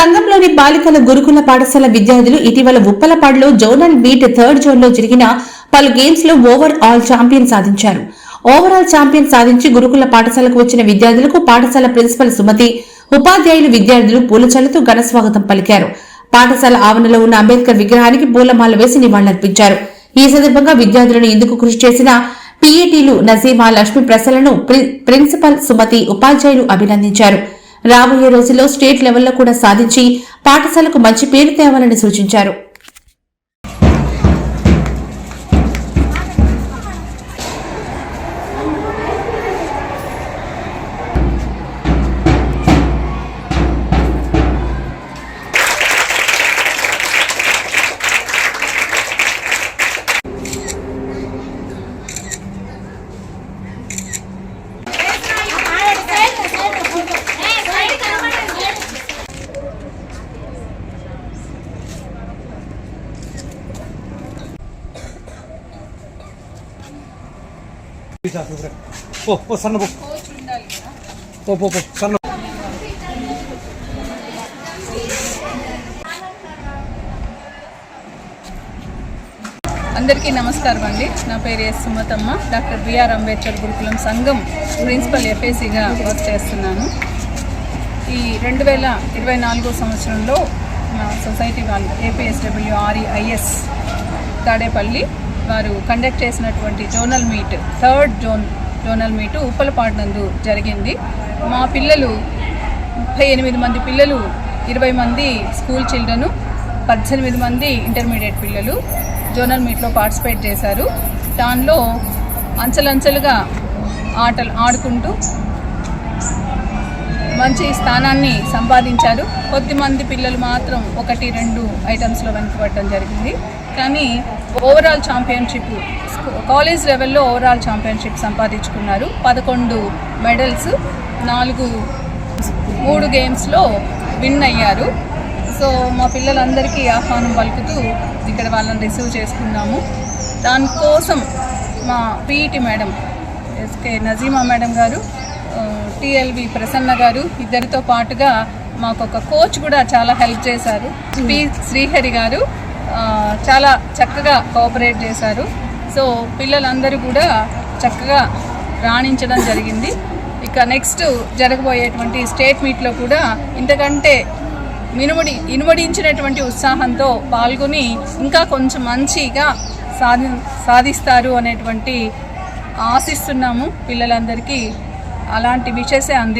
సంఘంలోని బాలికల గురుకుల పాఠశాల విద్యార్థులు ఇటీవల ఉప్పలపాడులో జోనల్ బీట్ థర్డ్ జోన్లో జరిగిన పలు గేమ్స్లో ఓవర్ ఆల్ ఛాంపియన్ సాధించారు. ఓవరాల్ ఛాంపియన్ సాధించి గురుకుల పాఠశాలకు వచ్చిన విద్యార్థులకు పాఠశాల ప్రిన్సిపల్ సుమతి ఉపాధ్యాయులు విద్యార్థులు పూల చల్లుతూ ఘన స్వాగతం పలికారు. పాఠశాల ఆవరణలో ఉన్న అంబేద్కర్ విగ్రహానికి పూలమాల వేసి నివాళులర్పించారు. ఈ సందర్భంగా విద్యార్థులను ఇందుకు కృషి చేసిన పీఏటీలు నజీమా లక్ష్మీ ప్రసలను ప్రి- ప్రిన్సిపల్ సుమతి ఉపాధ్యాయులు అభినందించారు. రాబోయే రోజుల్లో స్టేట్ లెవెల్లో కూడా సాధించి పాఠశాలకు మంచి పేరు తేవాలని సూచించారు. పో పో సన్న పో. పో పో పో సన్న అందరికీ నమస్కారం అండి. నా పేరు S Sumathamma. Doctor BR Ambedkar Gurukulam సంఘం ప్రిన్సిపల్ ఎఫ్ఏసీగా వర్క్ చేస్తున్నాను. ఈ రెండు వేల ఇరవై నాలుగో సంవత్సరంలో మా సొసైటీ వాళ్ళు ఏపీఎస్డబ్ల్యూఆర్ఈఐఎస్ తాడేపల్లి వారు కండక్ట్ చేసినటువంటి zonal meet third zone zonal meet ఉప్పలపాడునందు జరిగింది. మా పిల్లలు ముప్పై ఎనిమిది మంది పిల్లలు ఇరవై మంది స్కూల్ చిల్డ్రను పద్దెనిమిది మంది ఇంటర్మీడియట్ పిల్లలు జోనల్ మీట్లో పార్టిసిపేట్ చేశారు. దానిలో అంచెలంచెలుగా ఆటలు ఆడుకుంటూ మంచి స్థానాన్ని సంపాదించారు. కొద్దిమంది పిల్లలు మాత్రం ఒకటి రెండు ఐటమ్స్లో వెనుకబడటం జరిగింది. కానీ ఓవరాల్ ఛాంపియన్షిప్ కాలేజ్ లెవెల్లో ఓవరాల్ ఛాంపియన్షిప్ సంపాదించుకున్నారు. పదకొండు మెడల్స్ నాలుగు మూడు గేమ్స్లో విన్ అయ్యారు. సో మా పిల్లలందరికీ ఆహ్వానం పలుకుతూ ఇక్కడ వాళ్ళని రిసీవ్ చేసుకున్నాము. దానికోసం మా PET madam SK Nazeema madam గారు టిఎల్వి ప్రసన్న గారు ఇద్దరితో పాటుగా మాకు ఒక కోచ్ కూడా చాలా హెల్ప్ చేశారు. పి శ్రీహరి గారు చాలా చక్కగా కోఆపరేట్ చేశారు. సో పిల్లలందరూ కూడా చక్కగా రాణించడం జరిగింది. ఇక నెక్స్ట్ జరగబోయేటువంటి స్టేట్ మీట్లో కూడా ఇంతకంటే మినుమడి ఇనుమడించినటువంటి ఉత్సాహంతో పాల్గొని ఇంకా కొంచెం మంచిగా సాధి సాధిస్తారు అనేటువంటి ఆశిస్తున్నాము పిల్లలందరికీ. అలాంటి విషయసే అంది